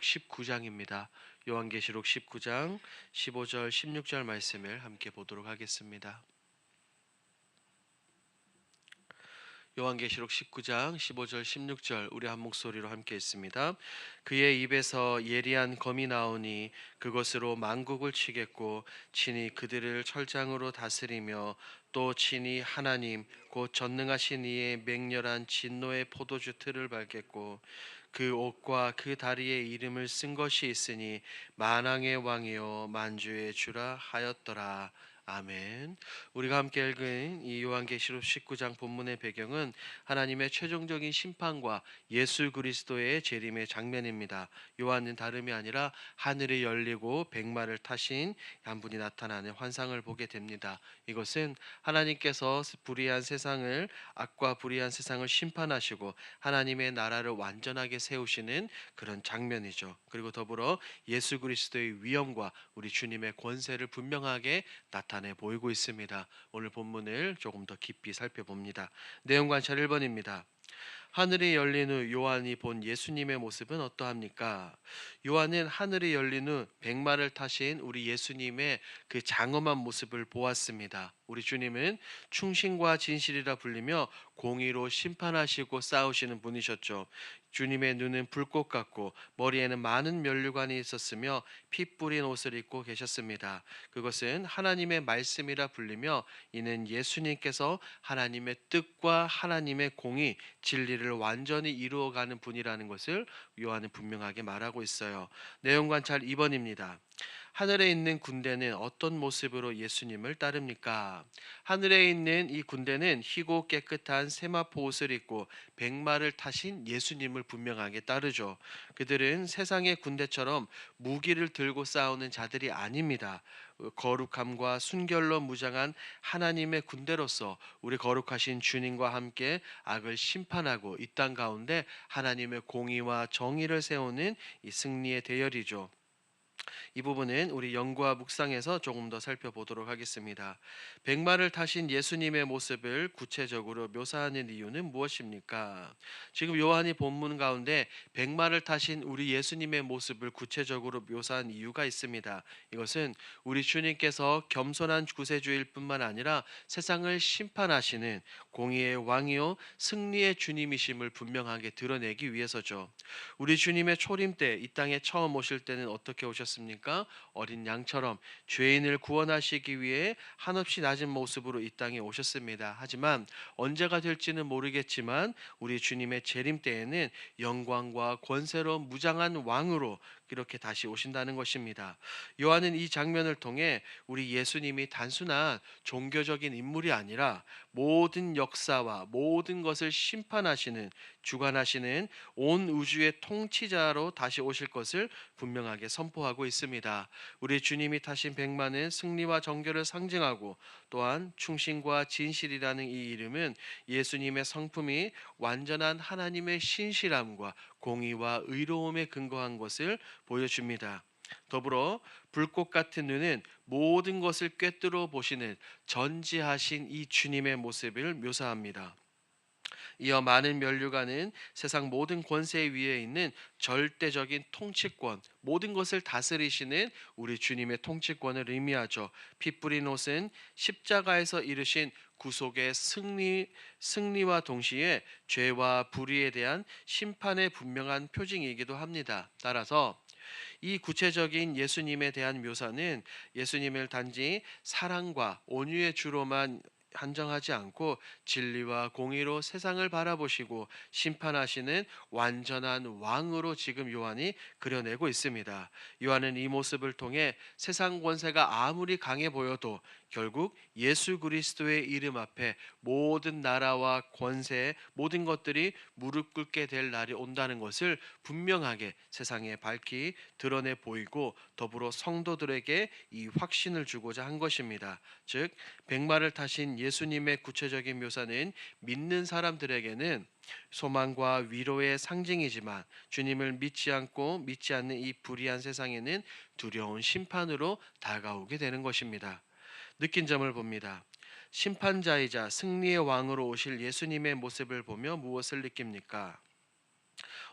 19장입니다. 요한계시록 19장 15절 16절 말씀을 함께 보도록 하겠습니다. 요한계시록 19장 15절 16절 우리 한 목소리로 함께 했습니다. 그의 입에서 예리한 검이 나오니 그것으로 만국을 치겠고 친히 그들을 철장으로 다스리며 또 친히 하나님 곧 전능하신 이의 맹렬한 진노의 포도주 틀을 밟겠고 그 옷과 그 다리에 이름을 쓴 것이 있으니 만왕의 왕이요 만주의 주라 하였더라. 아멘. 우리가 함께 읽은 이 요한계시록 19장 본문의 배경은 하나님의 최종적인 심판과 예수 그리스도의 재림의 장면입니다. 요한은 다름이 아니라 하늘이 열리고 백마를 타신 한 분이 나타나는 환상을 보게 됩니다. 이것은 하나님께서 불의한 세상을 악과 불의한 세상을 심판하시고 하나님의 나라를 완전하게 세우시는 그런 장면이죠. 그리고 더불어 예수 그리스도의 위엄과 우리 주님의 권세를 분명하게 나타 나타내 보이고 있습니다. 오늘 본문을 조금 더 깊이 살펴봅니다. 내용 관찰 1번입니다. 하늘이 열린 후 요한이 본 예수님의 모습은 어떠합니까? 요한은 하늘이 열린 후 백마를 타신 우리 예수님의 그 장엄한 모습을 보았습니다. 우리 주님은 충신과 진실이라 불리며 공의로 심판하시고 싸우시는 분이셨죠. 주님의 눈은 불꽃 같고 머리에는 많은 면류관이 있었으며 피 뿌린 옷을 입고 계셨습니다. 그것은 하나님의 말씀이라 불리며 이는 예수님께서 하나님의 뜻과 하나님의 공의 진리를 완전히 이루어가는 분이라는 것을 요한은 분명하게 말하고 있어요. 내용 관찰 2번입니다. 하늘에 있는 군대는 어떤 모습으로 예수님을 따릅니까? 하늘에 있는 이 군대는 희고 깨끗한 세마포 옷을 입고 백마를 타신 예수님을 분명하게 따르죠. 그들은 세상의 군대처럼 무기를 들고 싸우는 자들이 아닙니다. 거룩함과 순결로 무장한 하나님의 군대로서 우리 거룩하신 주님과 함께 악을 심판하고 이 땅 가운데 하나님의 공의와 정의를 세우는 이 승리의 대열이죠. 이 부분은 우리 연구와 묵상에서 조금 더 살펴보도록 하겠습니다. 백마를 타신 예수님의 모습을 구체적으로 묘사하는 이유는 무엇입니까? 지금 요한이 본문 가운데 백마를 타신 우리 예수님의 모습을 구체적으로 묘사한 이유가 있습니다. 이것은 우리 주님께서 겸손한 구세주일 뿐만 아니라 세상을 심판하시는 공의의 왕이요 승리의 주님이심을 분명하게 드러내기 위해서죠. 우리 주님의 초림 때 이 땅에 처음 오실 때는 어떻게 오셨습니까? 어린 양처럼 죄인을 구원하시기 위해 한없이 낮은 모습으로 이 땅에 오셨습니다. 하지만 언제가 될지는 모르겠지만 우리 주님의 재림 때에는 영광과 권세로 무장한 왕으로 이렇게 다시 오신다는 것입니다. 요한은 이 장면을 통해 우리 예수님이 단순한 종교적인 인물이 아니라 모든 역사와 모든 것을 심판하시는 주관하시는 온 우주의 통치자로 다시 오실 것을 분명하게 선포하고 있습니다. 우리 주님이 타신 백마는 승리와 정결을 상징하고 또한 충신과 진실이라는 이 이름은 예수님의 성품이 완전한 하나님의 신실함과 공의와 의로움에 근거한 것을 보여줍니다. 더불어 불꽃 같은 눈은 모든 것을 꿰뚫어 보시는 전지하신 이 주님의 모습을 묘사합니다. 이어 많은 면류관은 세상 모든 권세 위에 있는 절대적인 통치권, 모든 것을 다스리시는 우리 주님의 통치권을 의미하죠. 피 뿌린 옷은 십자가에서 이르신 구속의 승리 승리와 동시에 죄와 불의에 대한 심판의 분명한 표징이기도 합니다. 따라서 이 구체적인 예수님에 대한 묘사는 예수님을 단지 사랑과 온유의 주로만 한정하지 않고 진리와 공의로 세상을 바라보시고 심판하시는 완전한 왕으로 지금 요한이 그려내고 있습니다. 요한은 이 모습을 통해 세상 권세가 아무리 강해 보여도 결국 예수 그리스도의 이름 앞에 모든 나라와 권세 모든 것들이 무릎 꿇게 될 날이 온다는 것을 분명하게 세상에 밝히 드러내 보이고 더불어 성도들에게 이 확신을 주고자 한 것입니다. 즉 백마를 타신 예수님의 구체적인 묘사는 믿는 사람들에게는 소망과 위로의 상징이지만 주님을 믿지 않고 믿지 않는 이 불의한 세상에는 두려운 심판으로 다가오게 되는 것입니다. 느낀 점을 봅니다. 심판자이자 승리의 왕으로 오실 예수님의 모습을 보며 무엇을 느낍니까?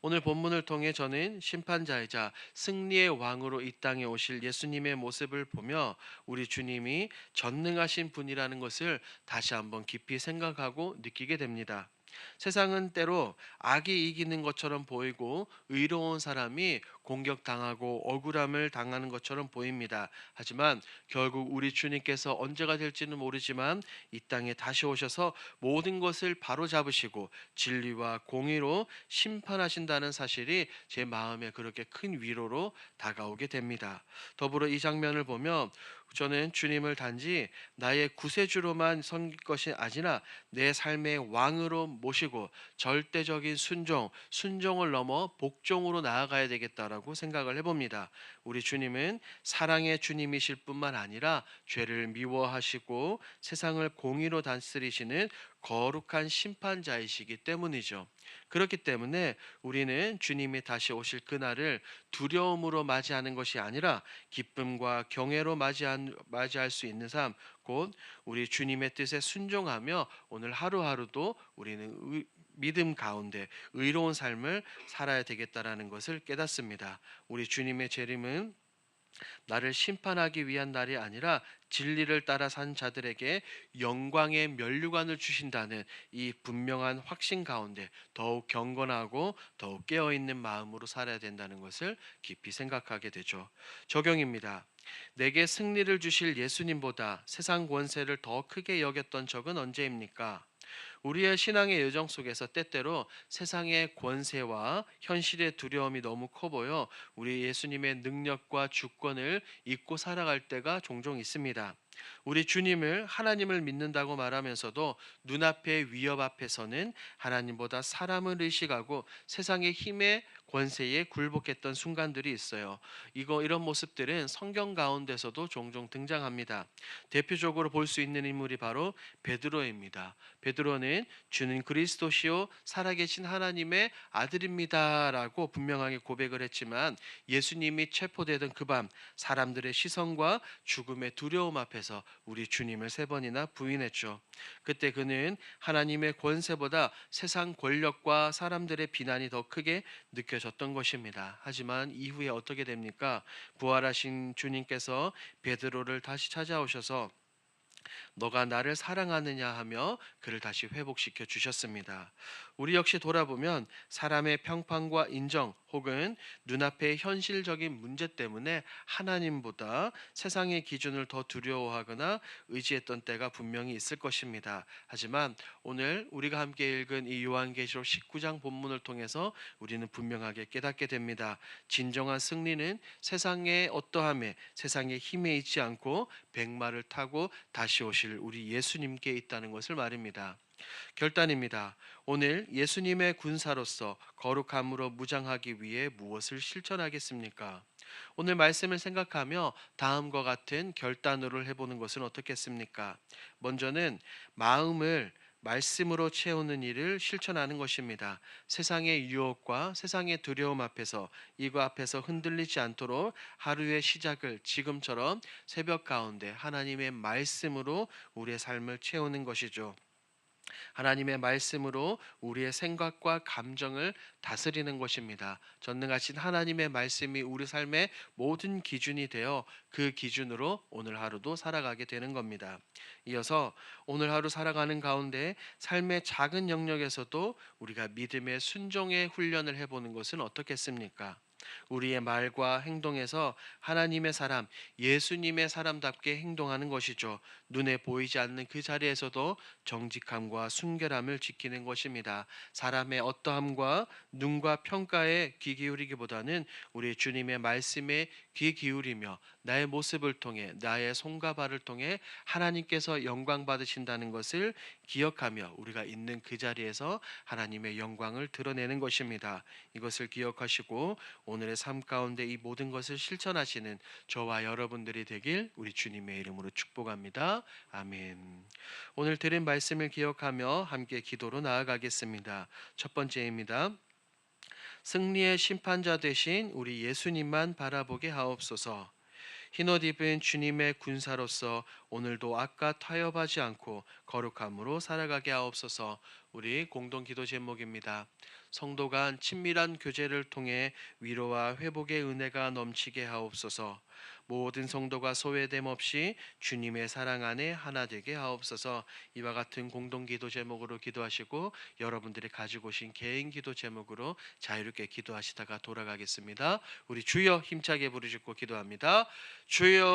오늘 본문을 통해 저는 심판자이자 승리의 왕으로 이 땅에 오실 예수님의 모습을 보며 우리 주님이 전능하신 분이라는 것을 다시 한번 깊이 생각하고 느끼게 됩니다. 세상은 때로 악이 이기는 것처럼 보이고 의로운 사람이 공격당하고 억울함을 당하는 것처럼 보입니다. 하지만 결국 우리 주님께서 언제가 될지는 모르지만 이 땅에 다시 오셔서 모든 것을 바로잡으시고 진리와 공의로 심판하신다는 사실이 제 마음에 그렇게 큰 위로로 다가오게 됩니다. 더불어 이 장면을 보며 저는 주님을 단지 나의 구세주로만 섬길 것이 아니라 내 삶의 왕으로 모시고 절대적인 순종, 순종을 넘어 복종으로 나아가야 되겠다라고 생각을 해봅니다. 우리 주님은 사랑의 주님이실 뿐만 아니라 죄를 미워하시고 세상을 공의로 다스리시는 거룩한 심판자이시기 때문이죠. 그렇기 때문에 우리는 주님이 다시 오실 그날을 두려움으로 맞이하는 것이 아니라 기쁨과 경외로 맞이할 수 있는 삶, 곧 우리 주님의 뜻에 순종하며 오늘 하루하루도 우리는 의, 믿음 가운데 의로운 삶을 살아야 되겠다라는 것을 깨닫습니다. 우리 주님의 재림은 나를 심판하기 위한 날이 아니라 진리를 따라 산 자들에게 영광의 면류관을 주신다는 이 분명한 확신 가운데 더욱 경건하고 더욱 깨어 있는 마음으로 살아야 된다는 것을 깊이 생각하게 되죠. 적용입니다. 내게 승리를 주실 예수님보다 세상 권세를 더 크게 여겼던 적은 언제입니까? 우리의 신앙의 여정 속에서 때때로 세상의 권세와 현실의 두려움이 너무 커 보여 우리 예수님의 능력과 주권을 잊고 살아갈 때가 종종 있습니다. 우리 주님을 하나님을 믿는다고 말하면서도 눈앞의 위협 앞에서는 하나님보다 사람을 의식하고 세상의 힘에 권세에 굴복했던 순간들이 있어요. 이거 이런 모습들은 성경 가운데서도 종종 등장합니다. 대표적으로 볼 수 있는 인물이 바로 베드로입니다. 베드로는 주는 그리스도시요 살아계신 하나님의 아들입니다라고 분명하게 고백을 했지만 예수님이 체포되던 그 밤 사람들의 시선과 죽음의 두려움 앞에서 우리 주님을 세 번이나 부인했죠. 그때 그는 하나님의 권세보다 세상 권력과 사람들의 비난이 더 크게 느껴졌던 것입니다. 하지만 이후에 어떻게 됩니까? 부활하신 주님께서 베드로를 다시 찾아오셔서 너가 나를 사랑하느냐 하며 그를 다시 회복시켜 주셨습니다. 우리 역시 돌아보면 사람의 평판과 인정 혹은 눈앞의 현실적인 문제 때문에 하나님보다 세상의 기준을 더 두려워하거나 의지했던 때가 분명히 있을 것입니다. 하지만 오늘 우리가 함께 읽은 이 요한계시록 19장 본문을 통해서 우리는 분명하게 깨닫게 됩니다. 진정한 승리는 세상의 어떠함에 세상의 힘에 있지 않고 백마를 타고 다시 오실 우리 예수님께 있다는 것을 말입니다. 결단입니다. 오늘 예수님의 군사로서 거룩함으로 무장하기 위해 무엇을 실천하겠습니까? 오늘 말씀을 생각하며 다음과 같은 결단으로 해보는 것은 어떻겠습니까? 먼저는 마음을 말씀으로 채우는 일을 실천하는 것입니다. 세상의 유혹과 세상의 두려움 앞에서 이거 앞에서 흔들리지 않도록 하루의 시작을 지금처럼 새벽 가운데 하나님의 말씀으로 우리의 삶을 채우는 것이죠. 하나님의 말씀으로 우리의 생각과 감정을 다스리는 것입니다. 전능하신 하나님의 말씀이 우리 삶의 모든 기준이 되어 그 기준으로 오늘 하루도 살아가게 되는 겁니다. 이어서 오늘 하루 살아가는 가운데 삶의 작은 영역에서도 우리가 믿음의 순종의 훈련을 해보는 것은 어떻겠습니까? 우리의 말과 행동에서 하나님의 사람, 예수님의 사람답게 행동하는 것이죠. 눈에 보이지 않는 그 자리에서도 정직함과 순결함을 지키는 것입니다. 사람의 어떠함과 눈과 평가에 귀 기울이기보다는 우리 주님의 말씀에 귀 기울이며 나의 모습을 통해 나의 손과 발을 통해 하나님께서 영광 받으신다는 것을 기억하며 우리가 있는 그 자리에서 하나님의 영광을 드러내는 것입니다. 이것을 기억하시고 오늘의 삶 가운데 이 모든 것을 실천하시는 저와 여러분들이 되길 우리 주님의 이름으로 축복합니다. 아멘. 오늘 드린 말씀을 기억하며 함께 기도로 나아가겠습니다. 첫 번째입니다. 승리의 심판자 되신 우리 예수님만 바라보게 하옵소서. 흰옷 입은 주님의 군사로서 오늘도 악과 타협하지 않고 거룩함으로 살아가게 하옵소서. 우리 공동 기도 제목입니다. 성도 간 친밀한 교제를 통해 위로와 회복의 은혜가 넘치게 하옵소서. 모든 성도가 소외됨 없이 주님의 사랑 안에 하나 되게 하옵소서. 이와 같은 공동 기도 제목으로 기도하시고 여러분들이 가지고 오신 개인 기도 제목으로 자유롭게 기도하시다가 돌아가겠습니다. 우리 주여 힘차게 부르짖고 기도합니다. 주여